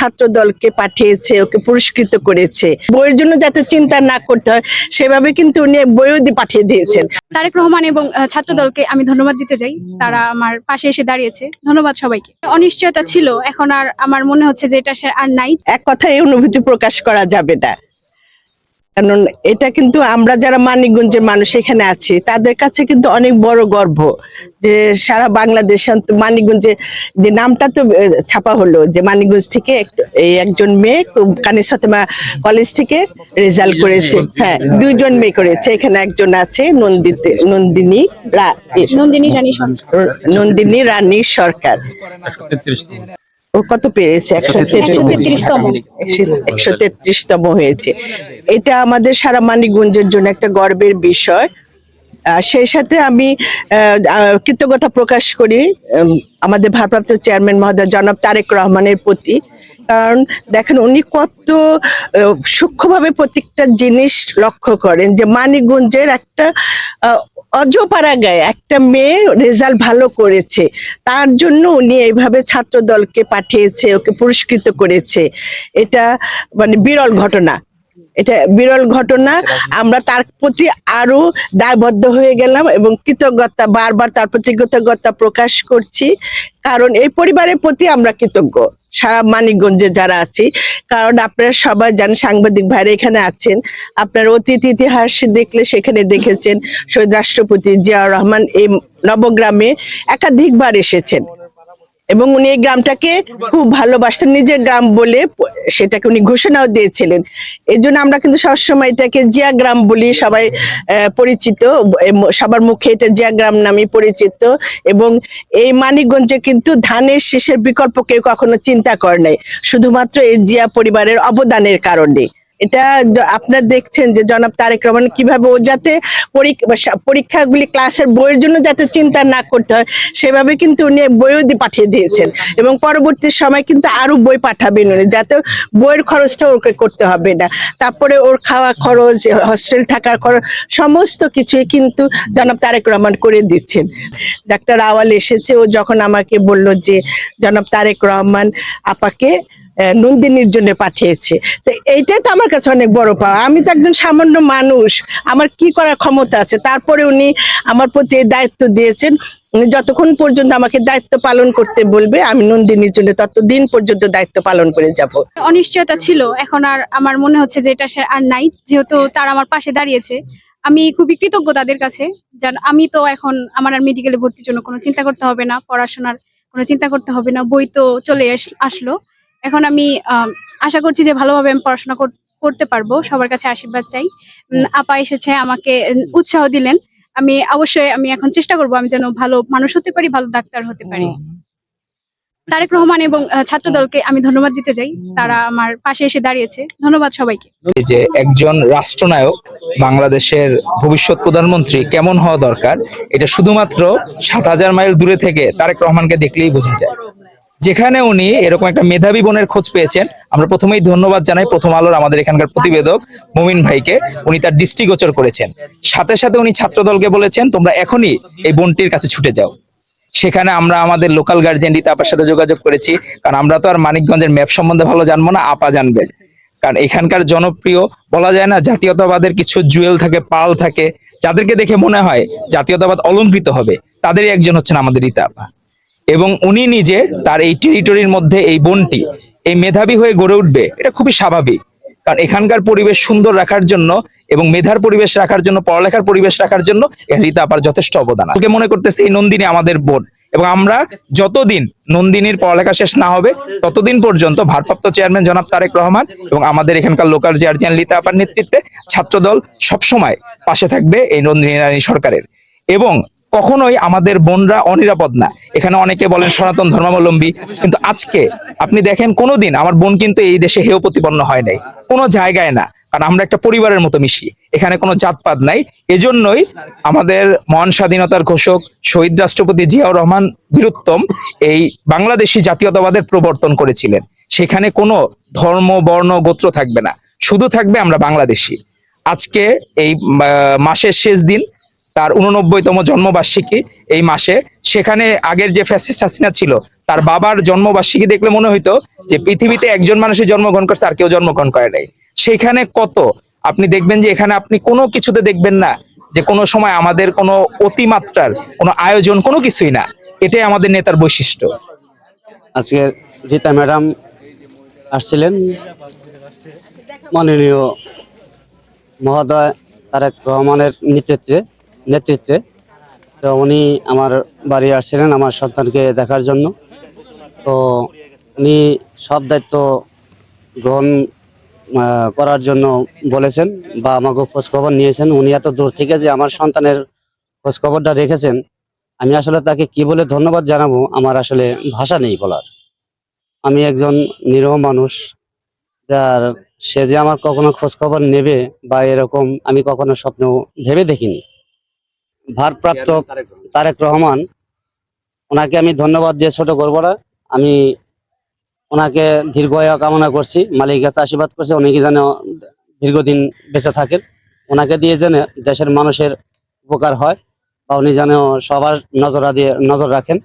ছাত্র দলকে পাঠিয়েছে ওকে পুরস্কৃত করেছে। বইয়ের জন্য যাতে চিন্তা না করতে হয় সেভাবে কিন্তু উনি বইও দিয়ে পাঠিয়ে দিয়েছেন। তারেক রহমান এবং ছাত্র দলকে আমি ধন্যবাদ দিতে যাই তারা আমার পাশে এসে দাঁড়িয়েছে। ধন্যবাদ সবাইকে। অনিশ্চয়তা ছিল এখন আর আমার মনে হচ্ছে যে এটা সে আর নাই। এক কথায় এই অনুভূতি প্রকাশ করা যাবে না। কারণ এটা কিন্তু আমরা যারা মানিকগঞ্জের মানুষ এখানে আছি তাদের কাছে কিন্তু অনেক বড় গর্ব যে সারা বাংলাদেশ মানিকগঞ্জে যে নামটা তো ছাপা হলো যে মানিকগঞ্জ থেকে একজন মেয়ে কানিস ফাতেমা কলেজ থেকে রেজাল্ট করেছে। হ্যাঁ দুইজন মেয়ে করেছে। এখানে একজন আছে নন্দিতে নন্দিনী নন্দিনী রানী নন্দিনী রানী সরকার। ও কত পেয়েছে? একশো তেত্রিশতম। হয়েছে। এটা আমাদের সারা মানিকগঞ্জের জন্য একটা গর্বের বিষয়। সেই সাথে আমি আহ, আহ, কৃতজ্ঞতা প্রকাশ করি উম, আমাদের ভারপ্রাপ্ত চেয়ারম্যান মহোদয় জনাব তারেক রহমানের প্রতি। কারণ দেখেন উনি কত সূক্ষ্মভাবে প্রত্যেকটা জিনিস লক্ষ্য করেন যে মানিকগঞ্জের একটা আহ, অজপাড়া গায়ে একটা মেয়ে রেজাল্ট ভালো করেছে। তার জন্য উনি এইভাবে ছাত্র দলকে পাঠিয়েছে ওকে পুরস্কৃত করেছে। এটা মানে বিরল ঘটনা। এটা বিরল ঘটনা। আমরা তার প্রতি আরও দায়বদ্ধ হয়ে গেলাম এবং কৃতজ্ঞতা বারবার তার প্রতি কৃতজ্ঞতা প্রকাশ করছি। কারণ এই পরিবারের প্রতি আমরা কৃতজ্ঞ। সারা মানিকগঞ্জে যারা আছি, কারণ আপনারা সবাই জান সাংবাদিক ভাইরা এখানে আছেন। আপনার অতীত ইতিহাস দেখলে সেখানে দেখেছেন, শহীদ রাষ্ট্রপতি জিয়াউর রহমান এই নবগ্রামে একাধিকবার এসেছেন। এবং উনি এই গ্রামটাকে খুব ভালোবাসতেন, নিজের গ্রাম বলে সেটাকে উনি ঘোষণাও দিয়েছিলেন। এই জন্য আমরা কিন্তু সবসময় এটাকে জিয়া গ্রাম বলি, সবাই পরিচিত সবার মুখে এটা জিয়া গ্রাম নামে পরিচিত এবং এই মানিকগঞ্জে কিন্তু ধানের শেষের বিকল্প কেউ কখনো চিন্তা করে নাই। শুধুমাত্র এই জিয়া পরিবারের অবদানের কারণে। এটা আপনারা দেখছেন যে জনাব তারেক রহমান কীভাবে ও যাতে পরীক্ষাগুলি ক্লাসের বইয়ের জন্য যাতে চিন্তা না করতে হয়, সেভাবে কিন্তু উনি বইও পাঠিয়ে দিয়েছেন। এবং পরবর্তী সময় কিন্তু আরও বই পাঠাবেন উনি, যাতে বইয়ের খরচটা ওকে করতে হবে না। তারপরে ওর খাওয়া খরচ, হস্টেল থাকার খরচ, সমস্ত কিছুই কিন্তু জনাব তারেক রহমান করে দিচ্ছেন। ডাক্তার আওয়াল এসেছে, ও যখন আমাকে বলল যে, জনাব তারেক রহমান আপাকে নন্দিনীর জন্য পাঠিয়েছে। তো এইটাই তো আমার কাছে অনেক বড় পাওয়া। আমি তো একজন সামান্য মানুষ, আমার কি করার ক্ষমতা আছে? তারপরে উনি আমার প্রতি দায়িত্ব দিয়েছেন। যতক্ষণ পর্যন্ত আমাকে দায়িত্ব পালন করতে বলবে, আমি নন্দিনীর জন্য ততদিন পর্যন্ত দায়িত্ব পালন করে যাব। অনিশ্চয়তা ছিল, এখন আর আমার মনে হচ্ছে যে এটা আর নাই, যেহেতু তারা আমার পাশে দাঁড়িয়েছে। আমি খুবই কৃতজ্ঞ তাদের কাছে, যেন, আমি তো এখন আমার আর মেডিকেলে ভর্তির জন্য কোনো চিন্তা করতে হবে না, পড়াশোনার কোনো চিন্তা করতে হবে না, বই তো চলে আস- আসলো। এখন আমি আশা করছি যে ভালোভাবে আমি পড়াশোনা করতে পারব। সবার কাছে আশীর্বাদ চাই। উম, আপা এসেছে আমাকে উম, উৎসাহ দিলেন। আমি অবশ্যই আমি এখন চেষ্টা করব আমি যেন ভালো মানুষ হতে পারি ভালো ডাক্তার হতে পারি। তারেক রহমান এবং ছাত্র দলকে আমি ধন্যবাদ দিতে চাই। তারা আমার পাশে এসে দাঁড়িয়েছে। ধন্যবাদ সবাইকে। এই যে একজন রাষ্ট্রনায়ক বাংলাদেশের ভবিষ্যৎ প্রধানমন্ত্রী কেমন হওয়া দরকার? এটা শুধুমাত্র সাত হাজার মাইল দূরে থেকে তারেক রহমানকে দেখলেই বোঝা যায়। যেখানে উনি এরকম একটা মেধাবী বোনের খোঁজ পেয়েছেন, আমরা প্রথমেই ধন্যবাদ জানাই প্রথম আলোর আমাদের এখানকার প্রতিবেদক মুমিন ভাইকে। উনি তার দৃষ্টিগোচর করেছেন। সাথে সাথে উনি ছাত্রদলকে বলেছেন, তোমরা এখনই এই বোনটির কাছে ছুটে যাও। সেখানে আমরা আমাদের লোকাল গার্জেন রিতা আপার সাথে যোগাযোগ করেছি। কারণ আমরা তো আর মানিকগঞ্জের ম্যাপ সম্বন্ধে ভালো জানব না, আপা জানবেন কারণ এখানকার জনপ্রিয়, বলা যায় না, জাতীয়তাবাদের কিছু জুয়েল থাকে, পাল থাকে। যাদেরকে দেখে মনে হয় জাতীয়তাবাদ অলঙ্কৃত হবে, তাদেরই একজন হচ্ছেন আমাদের রীতা আপা। এবং উনি নিজে তার এই টেরিটরির মধ্যে এই বনটি, এই মেধাবী হয়ে গড়ে উঠবে, এটা খুবই স্বাভাবিক কারণ এখানকার পরিবেশ সুন্দর রাখার জন্য এবং মেধার পরিবেশ রাখার জন্য, পড়ালেখার পরিবেশ রাখার জন্য রীতা আপার যথেষ্ট অবদান। ওকে মনে করতেছে এই নন্দিনী আমাদের বোন এবং আমরা যতদিন নন্দিনীর পড়ালেখা শেষ না হবে, ততদিন পর্যন্ত ভারপ্রাপ্ত চেয়ারম্যান জনাব তারেক রহমান এবং আমাদের এখানকার লোকাল গার্জিয়ান লিতা আপার নেতৃত্বে ছাত্রদল সবসময় পাশে থাকবে এই নন্দিনী সরকারের এবং কখনোই আমাদের বোনরা অনিরাপদ না। এখানে অনেকে বলেন সনাতন ধর্মাবলম্বী, কিন্তু আজকে আপনি দেখেন কোনোদিন আমার বোন কিন্তু এই দেশে হেয় প্রতিপন্ন হয় নাই। কোনো জায়গায় না, কারণ আমরা একটা পরিবারের মতো মিশি। এখানে কোনো জাতপাত নাই। এজন্যই আমাদের মহান স্বাধীনতার ঘোষক শহীদ রাষ্ট্রপতি জিয়াউর রহমান বীরুত্তম এই বাংলাদেশি জাতীয়তাবাদের প্রবর্তন করেছিলেন। সেখানে কোনো ধর্ম, বর্ণ, গোত্র থাকবে না। শুধু থাকবে আমরা বাংলাদেশি। আজকে এই মাসের শেষ দিন তার উননব্বইতম জন্মবার্ষিকী এই মাসে। সেখানে আগের যে ফ্যাসিস্ট হাসিনা ছিল, তার বাবার জন্মবার্ষিকী দেখলে মনে হইতো যে পৃথিবীতে একজন মানুষের জন্মগ্রহণ করছে আর কেউ জন্মগ্রহণ করে নাই। সেখানে কত? আপনি দেখবেন যে এখানে আপনি কোনো কিছুতে দেখবেন না যে কোনো সময় আমাদের কোনো অতিমাত্রার, কোনো আয়োজন, কোনো কিছুই না। এটাই আমাদের নেতার বৈশিষ্ট্য। আজকে রীতা ম্যাডাম আসছিলেন। মাননীয় মহোদয় তারেক রহমানের নেতৃত্বে। নেতৃত্বে। তো উনি আমার বাড়ি আসছিলেন আমার সন্তানকে দেখার জন্য। তো উনি সব দায়িত্ব গ্রহণ করার জন্য বলেছেন বা আমাকে খোঁজখবর নিয়েছেন। উনি এত দূর থেকে যে আমার সন্তানের খোঁজখবরটা রেখেছেন। আমি আসলে তাকে কি বলে ধন্যবাদ জানাব আমার আসলে ভাষা নেই বলার। আমি একজন নিরহ মানুষ, যার সে যে আমার কখনো খোঁজখবর নেবে বা এরকম আমি কখনো স্বপ্ন ভেবে দেখিনি। ভারপ্রাপ্ত তারেক রহমান। ওনাকে আমি ধন্যবাদ দিয়ে ছোট করব না। আমি ওনাকে দীর্ঘ কামনা করছি মালিক কাছে আশীর্বাদ করছি অনেকে যেন দীর্ঘদিন বেঁচে থাকেন। ওনাকে দিয়ে যেন দেশের মানুষের উপকার হয় বা উনি যেন সবার নজরা দিয়ে নজর রাখেন।